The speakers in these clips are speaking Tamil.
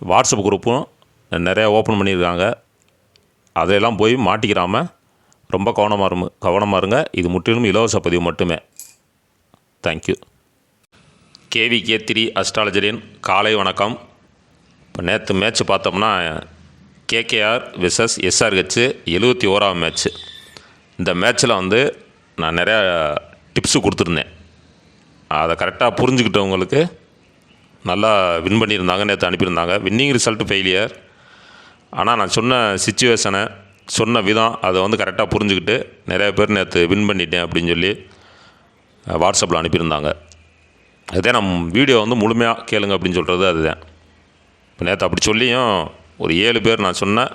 வாட்ஸ்அப் குரூப்பும் நிறையா ஓப்பன் பண்ணியிருக்காங்க. அதையெல்லாம் போய் மாட்டிக்கிறாமல் ரொம்ப கவனமாக இருங்க கவனமாக இருங்க. இது முற்றிலும் இலவச பதிவு மட்டுமே. தேங்க்யூ கேவிகே த்ரீ அஸ்ட்ராலஜரின் காலை வணக்கம். இப்போ நேற்று மேட்ச் பார்த்தோம்னா கேகேஆர் விசஸ் எஸ்ஆர்ஹெச் எழுபத்தி ஓராம் மேட்ச்சு இந்த மேட்ச்சில் வந்து நான் நிறையா டிப்ஸு கொடுத்துருந்தேன். அதை கரெக்டாக புரிஞ்சுக்கிட்டவங்களுக்கு நல்லா வின் பண்ணியிருந்தாங்க நேற்று அனுப்பியிருந்தாங்க. வின்னிங் ரிசல்ட் ஃபெயிலியர் ஆனால் நான் சொன்ன சுச்சுவேஷனை சொன்ன விதம் அதை வந்து கரெக்டாக புரிஞ்சுக்கிட்டு நிறைய பேர் நேற்று வின் பண்ணிட்டேன் அப்படின்னு சொல்லி வாட்ஸ்அப்பில் அனுப்பியிருந்தாங்க. அதே நம் வீடியோ வந்து முழுமையாக கேளுங்க அப்படின்னு சொல்கிறது அதுதான். இப்போ நேற்று அப்படி சொல்லியும் ஒரு ஏழு பேர் நான் சொன்னேன்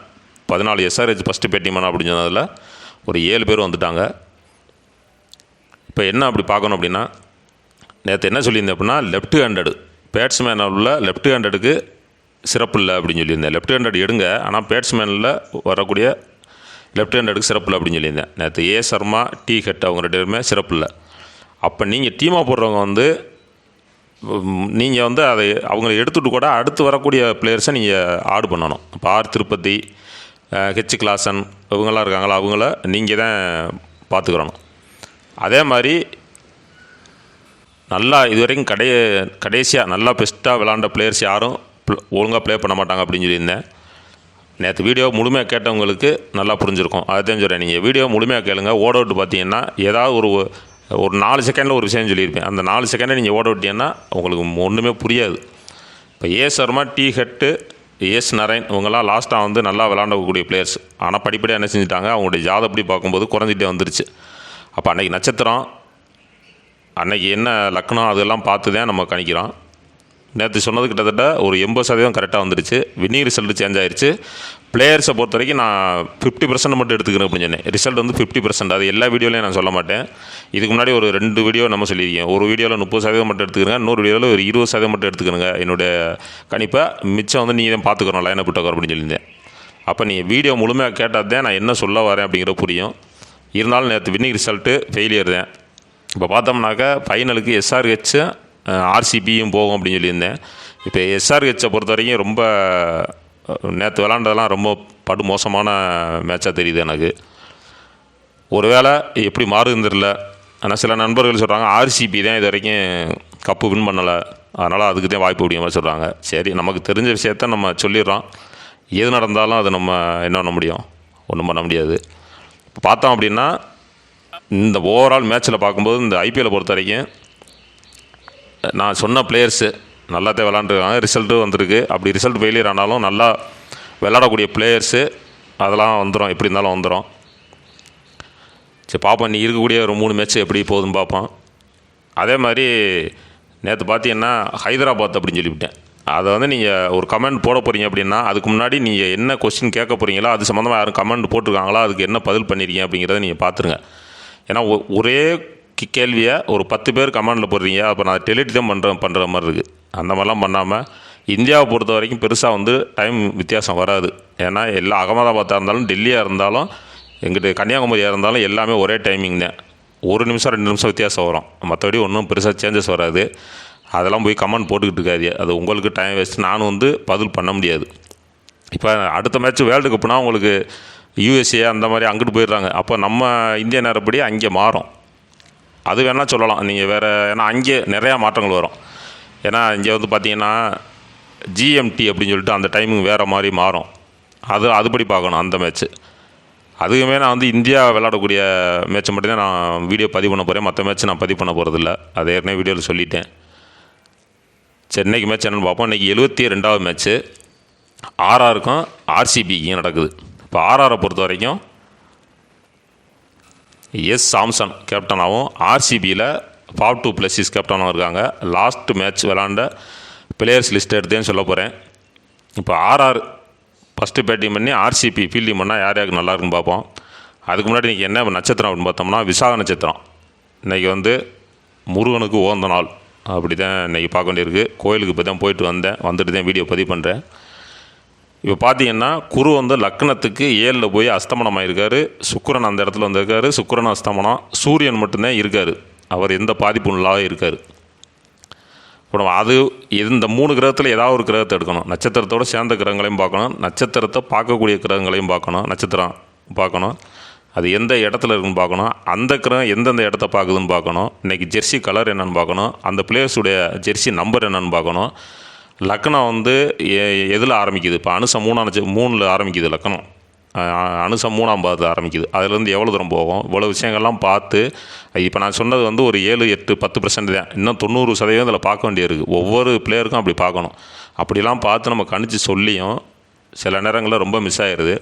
பதினாலு எஸ்ஆர்ஹெச் ஃபஸ்ட்டு பேட்டிமன் அப்படின்னு சொன்னதில் ஒரு ஏழு பேர் வந்துட்டாங்க. இப்போ என்ன அப்படி பார்க்கணும் அப்படின்னா நேற்று என்ன சொல்லியிருந்தேன் அப்படின்னா லெஃப்ட் ஹேண்டடு பேட்ஸ்மேன் உள்ள லெஃப்ட் ஹேண்டடுக்கு சிறப்பு இல்லை அப்படின்னு சொல்லியிருந்தேன். லெஃப்ட் ஹேண்டட் எடுங்க ஆனால் பேட்ஸ்மேனில் வரக்கூடிய லெஃப்ட் ஹேண்டடுக்கு சிறப்பு இல்லை அப்படின்னு சொல்லியிருந்தேன். நேற்று ஏ சர்மா டி ஹெட் அவங்க ரெண்டு பேருமே சிறப்பு இல்லை. அப்போ நீங்கள் டீமாக போடுறவங்க வந்து நீங்கள் வந்து அதை அவங்களை எடுத்துகிட்டு கூட அடுத்து வரக்கூடிய பிளேயர்ஸை நீங்கள் ஆடு பண்ணணும். இப்போ ஆர் திருப்பதி ஹெச் கிளாசன் இவங்கெல்லாம் இருக்காங்களா? அவங்கள நீங்கள் தான் பார்த்துக்கிறணும். அதே மாதிரி நல்லா இது வரைக்கும் கடை கடைசியாக நல்லா பெஸ்ட்டாக விளாண்ட பிளேயர்ஸ் யாரும் ஒழுங்காக ப்ளே பண்ண மாட்டாங்க அப்படின்னு சொல்லியிருந்தேன். நேற்று வீடியோ முழுமையாக கேட்டவங்களுக்கு நல்லா புரிஞ்சிருக்கும். அதுதான் சொல்கிறேன் நீங்கள் வீடியோ முழுமையாக கேளுங்க. ஓட விட்டு பார்த்தீங்கன்னா ஏதாவது ஒரு ஒரு நாலு செகண்டில் ஒரு விஷயம் சொல்லியிருப்பேன். அந்த நாலு செகண்டை நீங்கள் ஓட விட்டீங்கன்னா உங்களுக்கு ஒன்றுமே புரியாது. இப்போ A Sharma T Head S Narine இவங்கெல்லாம் லாஸ்ட்டாக வந்து நல்லா விளாண்டக்கூடிய பிளேயர்ஸ் ஆனால் படிப்படியாக என்ன செஞ்சுட்டாங்க? அவங்களுடைய ஜாதப்படி பார்க்கும்போது குறைஞ்சிட்டே வந்துருச்சு. அப்போ அன்றைக்கி நட்சத்திரம் அன்னைக்கு என்ன லக்னம் அதெல்லாம் பார்த்து தான் நம்ம கணிக்கிறோம். நேற்று சொன்னது கிட்டத்தட்ட ஒரு எண்பது சதவீதம் கரெக்டாக வந்துருச்சு வின்னிங் ரிசல்ட் சேஞ்ச் ஆயிடுச்சு பிளேயர்ஸை பொறுத்த வரைக்கும் நான் ஃபிஃப்டி பர்சன்ட் மட்டும் எடுத்துக்கிறேன் அப்படின்னு சொன்னேன். ரிசல்ட் வந்து ஃபிஃப்டி பர்சன்ட் அது எல்லா வீடியோலையும் நான் சொல்ல மாட்டேன். இதுக்கு முன்னாடி ஒரு ரெண்டு வீடியோ நம்ம சொல்லியிருக்கேன். ஒரு வீடியோவில் முப்பது சதவீதம் மட்டும் எடுத்துக்கிறேன் இன்னொரு வீடியோவில் ஒரு இருபது சதவீதம் மட்டும் எடுத்துக்கிறேங்க. என்னுடைய கணிப்பை மிச்சம் வந்து நீ தான் பார்த்துக்கணும் லைனை புட்டக்கர் அப்படின்னு சொல்லியிருந்தேன். அப்போ நீ வீடியோ முழுமையாக கேட்டால் தான் நான் என்ன சொல்ல வரேன் அப்படிங்கிற புரியும். இருந்தாலும் நேற்று வின்னிங் ரிசல்ட்டு ஃபெயிலியர் தான். இப்போ பார்த்தோம்னாக்கா ஃபைனலுக்கு எஸ்ஆர்ஹெச் ஆர்சிபியும் போகும் அப்படின்னு சொல்லியிருந்தேன். இப்போ எஸ்ஆர்ஹெச்சை பொறுத்த வரைக்கும் ரொம்ப நேற்று விளாண்டதெல்லாம் ரொம்ப படு மோசமான மேட்சாக தெரியுது எனக்கு. ஒருவேளை எப்படி மாறுதுன்னு தெரில ஆனால் சில நண்பர்கள் சொல்கிறாங்க ஆர்சிபி தான் இது வரைக்கும் கப்பு வின் பண்ணலை. அதனால் அதுக்கு தான் வாய்ப்பு அப்படிங்கிற மாதிரி சொல்கிறாங்க சரி நமக்கு தெரிஞ்ச விஷயத்த நம்ம சொல்லிடுறோம். எது நடந்தாலும் அது நம்ம என்ன பண்ண முடியும்? ஒன்றும் பண்ண முடியாது. பார்த்தோம் அப்படின்னா இந்த ஓவரால் மேட்ச்சில் பார்க்கும்போது இந்த ஐபிஎல்லை பொறுத்த வரைக்கும் நான் சொன்ன பிளேயர்ஸு நல்லாத்தான் விளாண்டுருக்காங்க ரிசல்ட்டும் வந்திருக்கு. அப்படி ரிசல்ட் ஃபெயிலியர் ஆனாலும் நல்லா விளாடக்கூடிய பிளேயர்ஸு அதெல்லாம் வந்துடும் எப்படி இருந்தாலும் வந்துடும் சரி பார்ப்போம். நீ இருக்கக்கூடிய ஒரு மூணு மேட்ச் எப்படி போகுதுன்னு பார்ப்போம். அதே மாதிரி நேற்று பார்த்தீங்கன்னா ஹைதராபாத் அப்படின்னு சொல்லிவிட்டேன். அதை வந்து நீங்கள் ஒரு கமெண்ட் போட போகிறீங்க அப்படின்னா அதுக்கு முன்னாடி நீங்கள் என்ன கொஸ்டின் கேட்க போகிறீங்களோ அது சம்மந்தமாக யாரும் கமெண்ட் போட்டிருக்காங்களா அதுக்கு என்ன பதில் பண்ணியிருக்கீங்க அப்படிங்கிறத நீங்கள் பார்த்துருங்க. ஏன்னா ஒ- ஒரே கி- கேள்வியை ஒரு பத்து பேர் கமெண்டில் போடுறீங்க. அப்போ நான் டெலிட் தான் பண்ணுற பண்ணுற மாதிரி இருக்குது அந்த மாதிரிலாம் பண்ணாமல் இந்தியாவை பொறுத்த வரைக்கும் பெருசாக வந்து டைம் வித்தியாசம் வராது. ஏன்னா எல்லா அகமதாபாத்தாக இருந்தாலும் டெல்லியாக இருந்தாலும் எங்கிட்ட கன்னியாகுமரியாக இருந்தாலும் எல்லாமே ஒரே டைமிங் தான். ஒரு நிமிஷம் ரெண்டு நிமிஷம் வித்தியாசம் வரும். மற்றபடி ஒன்றும் பெருசாக சேஞ்சஸ் வராது. அதெல்லாம் போய் கமெண்ட் போட்டுக்கிட்டு இருக்காது அது உங்களுக்கு டைம் வேஸ்ட் நானும் வந்து பதில் பண்ண முடியாது. இப்போ அடுத்த மேட்ச் வேர்ல்டு கப்னா உங்களுக்கு யூஎஸ்ஏ அந்த மாதிரி அங்கிட்டு போயிடுறாங்க. அப்போ நம்ம இந்திய நேரப்படி அங்கே மாறும். அது வேணால் சொல்லலாம். நீங்கள் வேறு ஏன்னா அங்கே நிறையா மாற்றங்கள் வரும். ஏன்னா இங்கே வந்து பார்த்தீங்கன்னா ஜிஎம்டி அப்படின்னு சொல்லிட்டு அந்த டைமிங் வேறு மாதிரி மாறும். அது அதுபடி பார்க்கணும் அந்த மேட்ச்சு அதுக்குமே நான் வந்து இந்தியா விளையாடக்கூடிய மேட்ச்சை மட்டும்தான் நான் வீடியோ பதிவு பண்ண போகிறேன் மற்ற மேட்ச் நான் பதிவு பண்ண போகிறதில்ல அதை ஏற்கனவே வீடியோவில் சொல்லிட்டேன். சென்னைக்கு மேட்ச் என்னென்னு பார்ப்போம். இன்றைக்கி எழுபத்தி ரெண்டாவது மேட்ச்சு ஆர்ஆருக்கும் ஆர்சிபிக்கும் நடக்குது. இப்போ ஆர்ஆரை பொறுத்த வரைக்கும் எஸ் சாம்சன் கேப்டனாகவும் ஆர்சிபியில் ஃபாவ் டூ பிளஸிஸ் கேப்டனாகவும் இருக்காங்க. லாஸ்ட் மேட்ச் விளாண்ட பிளேயர்ஸ் லிஸ்ட் எடுத்தேன்னு சொல்ல போகிறேன் இப்போ ஆர்ஆர் ஃபஸ்ட்டு பேட்டிங் பண்ணி ஆர்சிபி ஃபீல்டிங் பண்ணால் யார் யாருக்கு நல்லா இருக்குன்னு பார்ப்போம். அதுக்கு முன்னாடி இன்றைக்கி என்ன நட்சத்திரம் அப்படின்னு பார்த்தோம்னா விசாக நட்சத்திரம். இன்றைக்கி வந்து முருகனுக்கு ஓந்த நாள். அப்படி தான் இன்றைக்கி பார்க்க வேண்டியிருக்கு. கோயிலுக்கு இப்போ தான் போயிட்டு வந்தேன். வந்துட்டு தான் வீடியோ பதிவு பண்ணுறேன் இப்போ பார்த்தீங்கன்னா குரு வந்து லக்னத்துக்கு ஏழில் போய் அஸ்தமனம் ஆயிருக்காரு சுக்கரன் அந்த இடத்துல வந்திருக்காரு. சுக்கிரன் அஸ்தமனம் சூரியன் மட்டும்தான் இருக்கார். அவர் எந்த பாதிப்பும் இல்லாத இருக்கார். இப்போ நம்ம அது இந்த மூணு கிரகத்தில் ஏதாவது ஒரு கிரகத்தை எடுக்கணும். நட்சத்திரத்தோட சேர்ந்த கிரகங்களையும் பார்க்கணும். நட்சத்திரத்தை பார்க்கக்கூடிய கிரகங்களையும் பார்க்கணும். நட்சத்திரம் பார்க்கணும். அது எந்த இடத்துல இருக்குன்னு பார்க்கணும். அந்த கிரகம் எந்தெந்த இடத்த பார்க்குதுன்னு பார்க்கணும். இன்றைக்கி ஜெர்சி கலர் என்னன்னு பார்க்கணும். அந்த பிளேயர்ஸுடைய ஜெர்சி நம்பர் என்னென்னு பார்க்கணும். லக்னம் வந்து எ- எதில் ஆரம்பிக்குது? இப்போ அனுசம் மூணாம் மூணில் ஆரம்பிக்குது லக்னம். அஹ் அனுசம் மூணாம் பாதத்தில் ஆரம்பிக்குது. அதுலேருந்து எவ்வளோ தூரம் போகும்? இவ்வளோ விஷயங்கள்லாம் பார்த்து இப்போ நான் சொன்னது வந்து ஒரு ஏழு எட்டு பத்து பர்சன்ட் தான். இன்னும் தொண்ணூறு சதவீதம் இதில் பார்க்க வேண்டியிருக்கு. ஒவ்வொரு பிளேயருக்கும் அப்படி பார்க்கணும். அப்படிலாம் பார்த்து நம்ம கணிச்சு சொல்லியும் சில நேரங்களில் ரொம்ப மிஸ் ஆயிடுது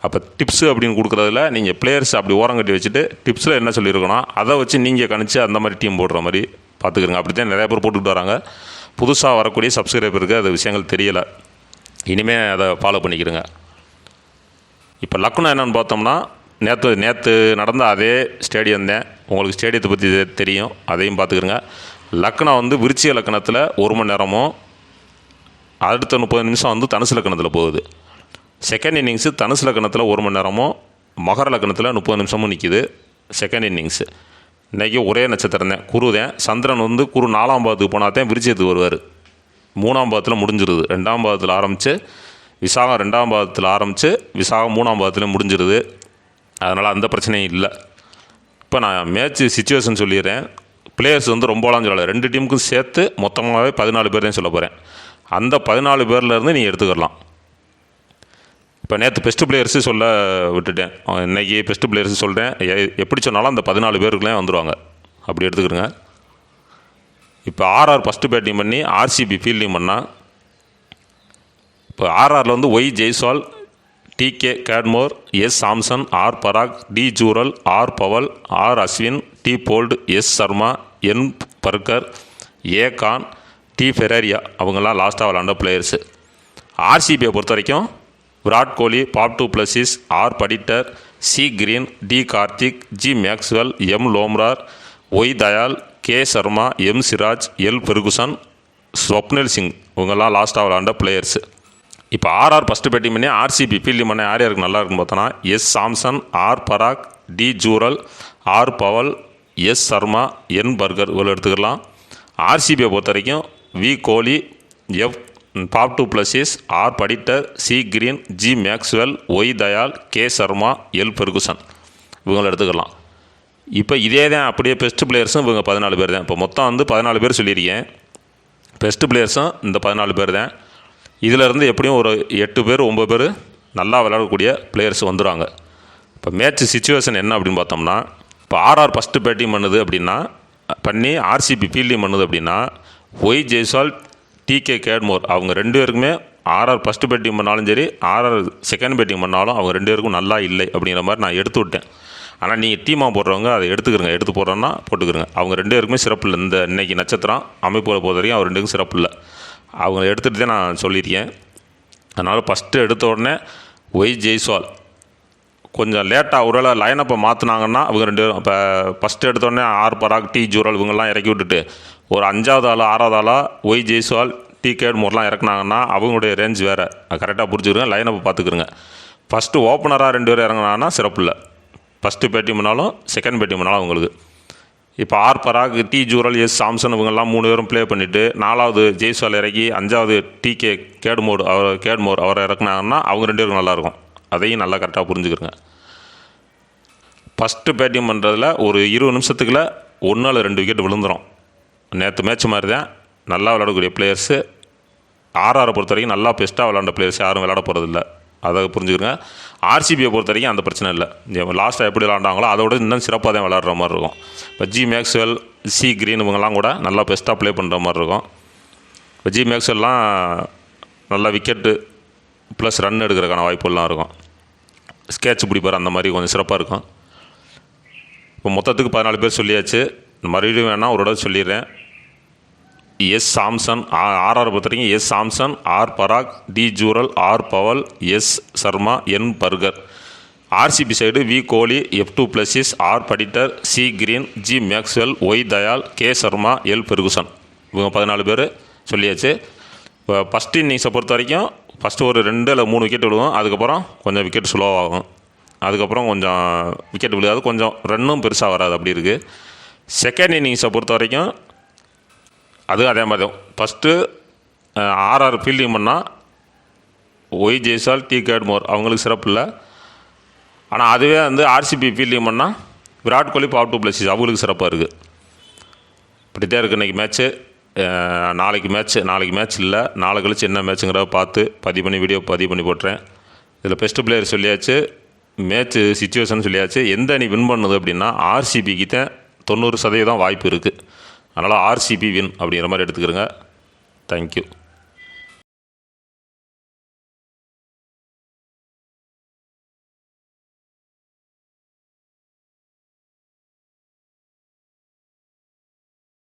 அப்போ டிப்ஸு அப்படின்னு கொடுக்குறதுல நீங்கள் பிளேயர்ஸ் அப்படி ஓரம் கட்டி வச்சுட்டு டிப்ஸில் என்ன சொல்லியிருக்கணும்? அதை வச்சு நீங்கள் கணிச்சு அந்த மாதிரி டீம் போடுற மாதிரி பார்த்துக்கிறங்க அப்படி தான் நிறையா பேர் போட்டுக்கிட்டு வராங்க. புதுசாக வரக்கூடிய சப்ஸ்கிரைபருக்கு அது விஷயங்கள் தெரியலை. இனிமேல் அதை ஃபாலோ பண்ணிக்கிறங்க இப்போ லக்னம் என்னென்னு பார்த்தோம்னா நேற்று நேற்று நடந்த அதே ஸ்டேடியம் தான். உங்களுக்கு ஸ்டேடியத்தை பற்றி தெரியும். அதையும் பார்த்துக்கிறங்க லக்னம் வந்து விருச்சிக லக்கணத்தில் ஒரு மணி நேரமும் அடுத்த முப்பது நிமிஷம் வந்து தனுசு லக்கணத்தில் போகுது. செகண்ட் இன்னிங்ஸு தனுசு லக்கணத்தில் ஒரு மணி நேரமும் மகர லக்கணத்தில் முப்பது நிமிஷமும் நிற்கிது செகண்ட் இன்னிங்ஸு இன்றைக்கி ஒரே நட்சத்திரம் தான். குரு தான். சந்திரன் வந்து குரு நாலாம் பாதத்துக்கு போனால் தான் விருச்சியத்துக்கு வருவார். மூணாம் பாதத்தில் முடிஞ்சிருது. ரெண்டாம் பாதத்தில் ஆரம்பித்து விசாகம் ரெண்டாம் பாதத்தில் ஆரம்பித்து விசாகம் மூணாம் பாதத்தில் முடிஞ்சிருது. அதனால் அந்த பிரச்சனையும் இல்லை. இப்போ நான் மேட்ச் சுச்சுவேஷன் சொல்லிடுறேன். பிளேயர்ஸ் வந்து ரொம்பலாம் சொல்லலை. ரெண்டு டீமுக்கும் சேர்த்து மொத்தமாகவே பதினாலு பேர் தான் சொல்ல போகிறேன் அந்த பதினாலு பேர்லேருந்து நீங்கள் எடுத்துக்கலாம் இப்போ நேற்று பெஸ்ட் பிளேயர்ஸு சொல்ல விட்டுட்டேன். இன்றைக்கி பெஸ்ட் பிளேயர்ஸு சொல்கிறேன் எப்படி சொன்னாலும் அந்த பதினாலு பேருக்குள்ளே வந்துடுவாங்க அப்படி எடுத்துக்கிறேங்க இப்போ ஆர்ஆர் ஃபஸ்ட்டு பேட்டிங் பண்ணி ஆர்சிபி ஃபீல்டிங் பண்ணால் இப்போ ஆர்ஆரில் வந்து Y Jaiswal T K Cadmore S Samson R Parag D Jurel R Powell R Ashwin T Boult S Sharma N Burger A Khan D Ferreira அவங்கெல்லாம் லாஸ்ட்டாக விளாண்ட பிளேயர்ஸு ஆர்சிபியை பொறுத்த வரைக்கும் Virat Kohli Faf du Plessis R Patidar C Green D Karthik G Maxwell M Lomror Y Dayal K Sharma M Siraj L Ferguson Swapnil Singh. இவங்கெல்லாம் லாஸ்ட்டாக விளாண்ட பிளேயர்ஸு இப்போ ஆர்ஆர் ஃபஸ்ட்டு பேட்டிங் பண்ணி ஆர்சிபி ஃபீல்டிங் பண்ண யார் யாருக்கு நல்லா இருக்குன்னு பார்த்தோன்னா S Samson R Parag D Jurel R Powell S Sharma N Burger இவ்வளோ எடுத்துக்கலாம். ஆர்சிபியை பொறுத்த வரைக்கும் V Kohli F Faf du Plessis R Patidar C Green G Maxwell Y Dayal K Sharma L Ferguson. இவங்களை எடுத்துக்கலாம். இப்போ இதே தான் அப்படியே பெஸ்ட் பிளேயர்ஸும் இவங்க பதினாலு பேர் தான். இப்போ மொத்தம் வந்து பதினாலு பேர் சொல்லியிருக்கேன். பெஸ்ட் பிளேயர்ஸும் இந்த பதினாலு பேர் தான். இதிலேருந்து எப்படியும் ஒரு எட்டு பேர் ஒம்பது பேர் நல்லா விளையாடக்கூடிய பிளேயர்ஸ் வந்துடுவாங்க இப்போ மேட்ச் சுச்சுவேஷன் என்ன அப்படின்னு பார்த்தோம்னா இப்போ ஆர்ஆர் ஃபஸ்ட்டு பேட்டிங் பண்ணுது அப்படின்னா பண்ணி ஆர்சிபி ஃபீல்டிங் பண்ணுது அப்படின்னா ஒய் ஜெய்ஸ்வால் டிகே கேட்மோர் அவங்க ரெண்டு பேருக்குமே ஆர்ஆர் ஃபஸ்ட்டு பேட்டிங் பண்ணாலும் சரி ஆர்ஆர் செகண்ட் பேட்டிங் பண்ணாலும் அவங்க ரெண்டு பேருக்கும் நல்லா இல்லை அப்படிங்கிற மாதிரி நான் எடுத்து விட்டேன். ஆனால் நீங்கள் டீமாக போடுறவங்க அதை எடுத்துக்கிறங்க. எடுத்து போடுறோன்னா போட்டுக்கிறங்க. அவங்க ரெண்டு பேருக்குமே சிறப்பு இல்லை. இந்த இன்றைக்கி நட்சத்திரம் அமைப்புகளை பொறுத்த வரைக்கும் அவர் ரெண்டுக்கும் சிறப்பு இல்லை. அவங்க எடுத்துகிட்டு தான் நான் சொல்லியிருக்கேன். அதனால் ஃபஸ்ட்டு எடுத்த உடனே ஒய் ஜெய்ஸ்வால் கொஞ்சம் லேட்டாக ஒருவேளை லைனப்பை மாற்றினாங்கன்னா அவங்க ரெண்டு பேரும் இப்போ ஃபஸ்ட்டு எடுத்தோடனே ஆர் பராக் டி ஜூரல் இவங்கெல்லாம் இறக்கி விட்டுட்டு ஒரு அஞ்சாவது ஆள் ஆறாவது ஆளாக ஒய் ஜெய்ஸ்வால் டி கேட் மோர்லாம் இறக்குனாங்கன்னா அவங்களுடைய ரேஞ்ச் வேறு. கரெக்டாக புரிஞ்சுக்கிறங்க லைனப்பை பார்த்துக்குருங்க ஃபஸ்ட்டு ஓப்பனராக ரெண்டு பேரும் இறங்குனாங்கன்னா சிறப்பு இல்லை. ஃபஸ்ட்டு பேட்டிங் பண்ணாலும் செகண்ட் பேட்டிங் பண்ணாலும் அவங்களுக்கு. இப்போ R Parag D Jurel S Samson இவங்கெல்லாம் மூணு பேரும் ப்ளே பண்ணிவிட்டு நாலாவது ஜெய்ஸ்வால் இறக்கி அஞ்சாவது டி கே கேட்மோர் அவர் கேட்மோர் அவரை இறக்குனாங்கன்னா அவங்க ரெண்டு பேரும் நல்லாயிருக்கும் அதையும் நல்லா கரெக்டாக புரிஞ்சுக்கிறங்க. ஃபஸ்ட்டு பேட்டிங் பண்ணுறதுல ஒரு இருபது நிமிஷத்துக்குள்ள ஒன்று அல்லது ரெண்டு விக்கெட் விழுந்துடும் நேற்று மேட்ச் மாதிரி தான் நல்லா விளையாடக்கூடிய பிளேயர்ஸு ஆர்ஆரை பொறுத்த வரைக்கும் நல்லா பெஸ்ட்டாக விளாண்ட பிளேயர்ஸ் யாரும் விளாட போகிறதில்ல அதை புரிஞ்சுக்கிறங்க. ஆர்சிபியை பொறுத்த வரைக்கும் அந்த பிரச்சனை இல்லை. லாஸ்ட்டாக எப்படி விளாண்டாங்களோ அதோட இன்னும் சிறப்பாக தான் விளாட்ற மாதிரி இருக்கும். இப்போ ஜி மேக்ஸ்வெல் சி கிரீன் இவங்கெல்லாம் கூட நல்லா பெஸ்ட்டாக ப்ளே பண்ணுற மாதிரி இருக்கும். இப்போ ஜி மேக்ஸ்வெல்லாம் நல்லா விக்கெட்டு ப்ளஸ் ரன் எடுக்கிறதுக்கான வாய்ப்புகள்லாம் இருக்கும். ஸ்கேட்ச் பிடிப்பார் அந்த மாதிரி கொஞ்சம் சிறப்பாக இருக்கும். இப்போ மொத்தத்துக்கு பதினாலு பேர் சொல்லியாச்சு. மறுபடியும் வேணால் ஒரு தடவை சொல்லிடுறேன். எஸ் சாம்சன் ஆர் பொறுத்த வரைக்கும் S Samson R Parag D Jurel R Powell S Sharma N Burger. RCB side V Kohli F du Plessis R Patidar C Green G Maxwell Y Dayal K Sharma L Ferguson. இவங்க பதினாலு பேர் சொல்லியாச்சு. இப்போ ஃபஸ்ட் இன்னிங்ஸை பொறுத்த வரைக்கும் ஃபஸ்ட்டு ஒரு ரெண்டு இல்லை மூணு விக்கெட் விழுவோம் அதுக்கப்புறம் கொஞ்சம் விக்கெட் ஸ்லோவாகும் அதுக்கப்புறம் கொஞ்சம் விக்கெட் விழுகாது கொஞ்சம் ரன்னும் பெருசாக வராது. அப்படி இருக்குது செகண்ட் இன்னிங்ஸை பொறுத்த வரைக்கும் அதுவும் அதே மாதிரி தான். ஃபஸ்ட்டு ஆர்ஆர் ஃபீல்டிங் பண்ணால் ஒய் ஜெய்சால் டி கேட்மோர் அவங்களுக்கு சிறப்பு இல்லை. ஆனால் அதுவே வந்து ஆர்சிபி ஃபீல்டிங் பண்ணால் Virat Kohli Faf du Plessis அவங்களுக்கு சிறப்பாக இருக்குது இப்படித்தான் இருக்குது இன்றைக்கி மேட்ச்சு நாளைக்கு மேட்ச் நாளைக்கு மேட்ச் இல்லை. நாளை கழிச்சு என்ன மேட்ச்சுங்கிறத பார்த்து பதிவு பண்ணி வீடியோ பதிவு பண்ணி போட்டுறேன். இதில் பெஸ்ட்டு பிளேயர் சொல்லியாச்சு மேட்ச்சு சுச்சுவேஷன் சொல்லியாச்சு. எந்த அணி வின் பண்ணுது அப்படின்னா ஆர்சிபிக்கு தான் தொண்ணூறு சதவீதம் வாய்ப்பு இருக்குது அதனால் ஆர்சிபி வின் அப்படிங்கிற மாதிரி எடுத்துக்கிறோங்க. தேங்க்யூ